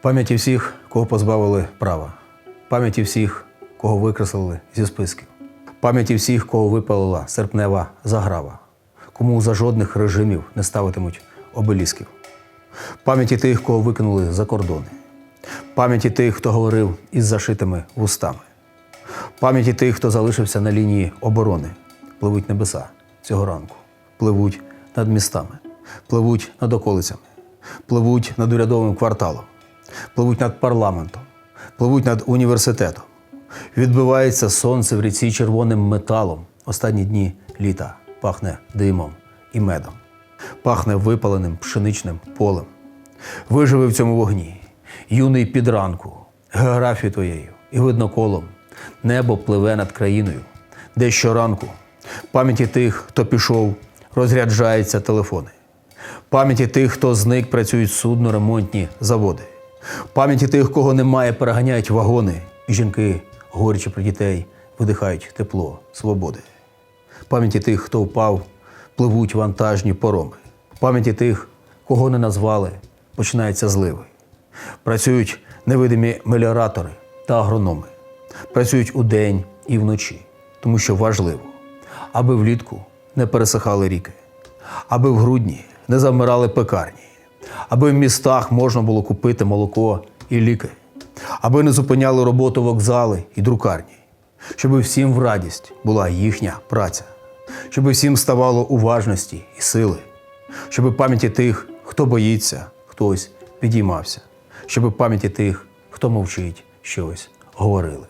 Пам'яті всіх, кого позбавили права, пам'яті всіх, кого викреслили зі списків, пам'яті всіх, кого випалила серпнева заграва, кому за жодних режимів не ставитимуть обелісків, пам'яті тих, кого викинули за кордони, пам'яті тих, хто говорив із зашитими вустами, пам'яті тих, хто залишився на лінії оборони, пливуть небеса цього ранку, пливуть над містами, пливуть над околицями, пливуть над урядовим кварталом, пливуть над парламентом, пливуть над університетом. Відбивається сонце в ріці червоним металом. Останні дні літа пахне димом і медом, пахне випаленим пшеничним полем. Виживи в цьому вогні, юний підранку, географію твоєю і видно колом. Небо пливе над країною, де щоранку пам'яті тих, хто пішов, розряджаються телефони. Пам'яті тих, хто зник, працюють судно-ремонтні заводи. Пам'яті тих, кого немає, переганяють вагони. І жінки, горячи про дітей, видихають тепло свободи. Пам'яті тих, хто впав, пливуть вантажні пороми. Пам'яті тих, кого не назвали, починаються зливи. Працюють невидимі меліоратори та агрономи. Працюють удень і вночі, тому що важливо, аби влітку не пересихали ріки, аби в грудні не завмирали пекарні, аби в містах можна було купити молоко і ліки, аби не зупиняли роботу вокзали і друкарні, щоб всім в радість була їхня праця, щоб всім ставало уважності і сили, щоб пам'яті тих, хто боїться, хтось підіймався, щоб пам'яті тих, хто мовчить, щось говорили.